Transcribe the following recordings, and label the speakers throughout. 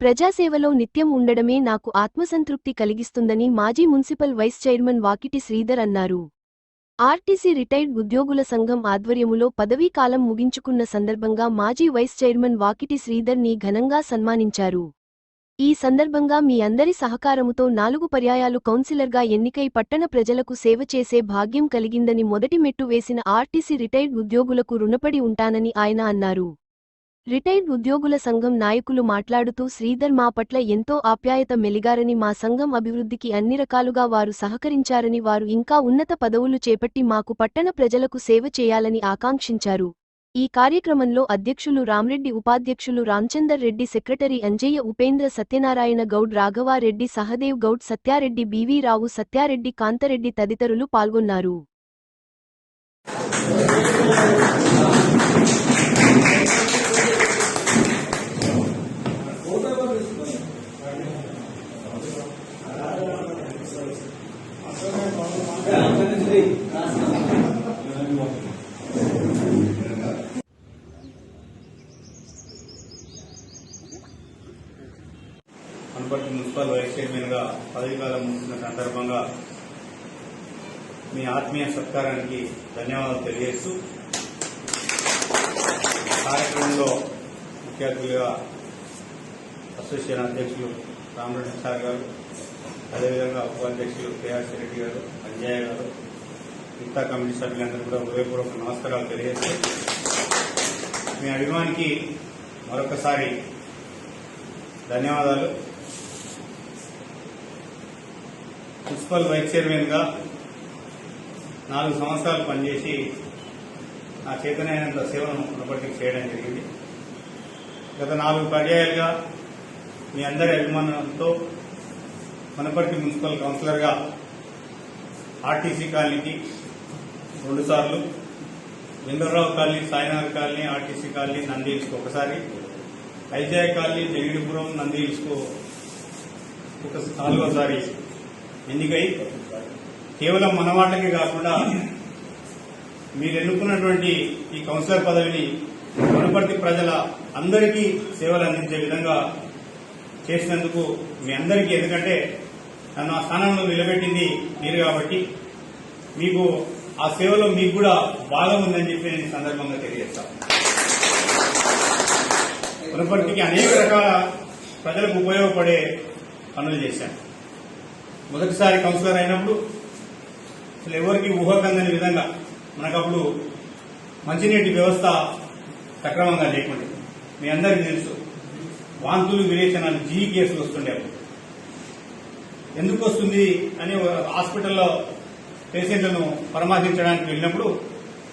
Speaker 1: ప్రజాసేవలో నిత్యం ఉండడమే నాకు ఆత్మసంతృప్తి కలిగిస్తుందని మాజీ municipal vice chairman Vakiti Sridhar అన్నారు. ఆర్టీసీ రిటైర్డ్ ఉద్యోగుల సంఘం ఆధ్వర్యములో పదవీకాలం ముగించుకున్న సందర్భంగా మాజీ వైస్ చైర్మన్ వాకిటి శ్రీధర్ని ఘనంగా సన్మానించారు. ఈ సందర్భంగా మీ అందరి సహకారముతో నాలుగు పర్యాయాలు కౌన్సిలర్గా ఎన్నికై పట్టణ ప్రజలకు సేవ చేసే భాగ్యం కలిగిందని మొదటి మెట్టు వేసిన ఆర్టీసీ రిటైర్డ్ ఉద్యోగులకు రుణపడి ఉంటానని ఆయన అన్నారు. రిటైర్డ్ ఉద్యోగుల సంఘం నాయకులు మాట్లాడుతూ శ్రీధర్ మా పట్ల ఎంతో ఆప్యాయత మెలిగారని మా సంఘం అభివృద్ధికి అన్ని రకాలుగా వారు సహకరించారని వారు ఇంకా ఉన్నత పదవులు చేపట్టి మాకు పట్టణ ప్రజలకు సేవ చేయాలని ఆకాంక్షించారు. ఈ కార్యక్రమంలో అధ్యక్షులు రామ్రెడ్డి ఉపాధ్యక్షులు Ramachandar Reddy secretary Anjaiah Upendra Satyanarayana Goud Raghavareddy Sahadev Goud Satyareddy B V Rao Satyareddy Kantareddy తదితరులు పాల్గొన్నారు.
Speaker 2: అనపర్తి మున్సిపల్ వైస్ చైర్మన్గా పదవీకాలం ముగిసిన సందర్భంగా మీ ఆత్మీయ సత్కారానికి ధన్యవాదాలు తెలియజేస్తూ కార్యక్రమంలో ముఖ్య అతిథిగా అసోసియేషన్ అధ్యక్షులు రామరెడ్డి సార్ గారు అదేవిధంగా ఉపాధ్యక్షులు కేఆర్సీ రెడ్డి గారు అంజయ్య గారు మిగతా కమిటీ సభ్యులందరూ కూడా హృదయపూర్వక నమస్కారాలు తెలియజేస్తూ మీ అభిమానికి మరొకసారి ధన్యవాదాలు. మున్సిపల్ వైస్ చైర్మన్గా నాలుగు సంవత్సరాలు పనిచేసి నా చేతనైనంత సేవను ఉన్నప్పటికీ చేయడం జరిగింది. గత నాలుగు పర్యాయాలుగా మీ అందరి అభిమానంతో మనపర్తి మున్సిపల్ కౌన్సిలర్గా ఆర్టీసీ కాలనీకి రెండుసార్లు Vengalrao colony Sainath colony RTC colony Nandi హిల్స్కు ఒకసారి ఐజాయ్ కాలనీ జగిడిపురం నంది హిల్స్కు ఒక నాలుగోసారి ఎన్నికై కేవలం మన వాళ్ళకే కాకుండా మీరు ఎన్నుకున్నటువంటి ఈ కౌన్సిలర్ పదవిని వనపర్తి ప్రజల అందరికీ సేవలు అందించే విధంగా చేసినందుకు మీ అందరికీ ఎందుకంటే నన్ను ఆ స్థానంలో నిలబెట్టింది మీరు కాబట్టి మీకు ఆ సేవలో మీకు కూడా భాగం ఉందని చెప్పి నేను సందర్భంగా తెలియజేస్తాను వనపర్తికి అనేక రకాల ప్రజలకు ఉపయోగపడే పనులు చేశాను. మొదటిసారి కౌన్సిలర్ అయినప్పుడు అసలు ఎవరికి ఊహకందని విధంగా మనకప్పుడు మంచినీటి వ్యవస్థ సక్రమంగా లేకుండా. మీ అందరికీ తెలుసు. వాంతులు విరేచనాలు జీ కేసులు వస్తుండే ఎందుకు వస్తుంది అని ఒక హాస్పిటల్లో పేషెంట్లను పరామర్శించడానికి వెళ్ళినప్పుడు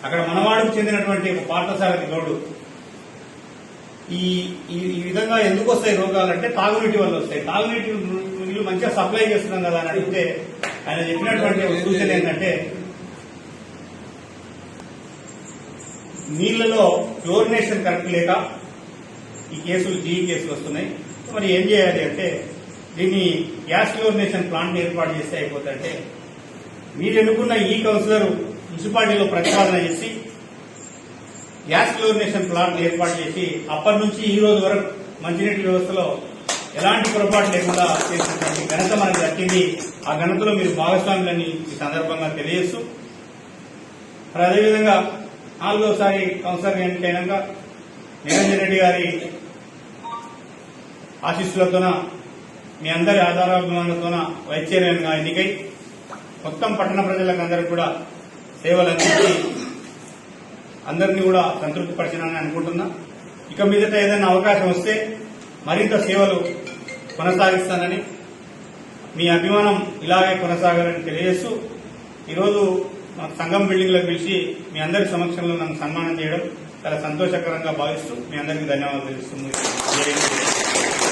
Speaker 2: అక్కడ మనవాడికి చెందినటువంటి ఒక పాఠశాలకి గౌడు ఈ ఈ ఈ విధంగా ఎందుకు వస్తాయి రోగాలంటే తాగునీటి వల్ల వస్తాయి. తాగునీటి నీళ్ళు మంచిగా సప్లై చేస్తున్నాం కదా అని అడిగితే ఆయన చెప్పినటువంటి సూచన ఏంటంటే నీళ్ళలో క్లోరినేషన్ కరెక్ట్ లేక ఈ కేసులు జీ కేసులు వస్తున్నాయి. మరి ఏం చేయాలి అంటే దీన్ని గ్యాస్ క్లోరినేషన్ ప్లాంట్ ఏర్పాటు చేస్తే అయిపోతుందంటే మీరు ఎన్నుకున్న ఈ కౌన్సిలర్ మున్సిపాలిటీలో ప్రతిపాదన చేసి గ్యాస్ క్లోరినేషన్ ప్లాంట్ ఏర్పాటు చేసి అప్పటి నుంచి ఈ రోజు వరకు మంచినీటి వ్యవస్థలో ఎలాంటి పొరపాటు లేకుండా చేసినటువంటి ఘనత మనకు దక్కింది ఆ ఘనతలో మీరు భాగస్వాములని ఈ సందర్భంగా తెలియజేస్తూ మరి అదేవిధంగా నాలుగోసారి కౌన్సిలర్ ఎన్నికైనాక నిరంజన్ రెడ్డి గారి ఆశీస్సులతోన మీ అందరి ఆధారాభిమానులతోన వైస్ చైర్మన్ ఎన్నికై మొత్తం పట్టణ ప్రజలకు అందరికీ కూడా సేవలు అందించి అందరినీ కూడా సంతృప్తిపరచనని అనుకుంటున్నా. ఇక మీదట ఏదైనా అవకాశం వస్తే మరింత సేవలు కొనసాగిస్తానని మీ అభిమానం ఇలాగే కొనసాగాలని తెలియజేస్తూ ఈరోజు మా సంఘం బిల్డింగ్లో పిలిచి మీ అందరి సమక్షంలో నన్ను సన్మానం చేయడం చాలా సంతోషకరంగా భావిస్తూ మీ అందరికీ ధన్యవాదాలు తెలుస్తుంది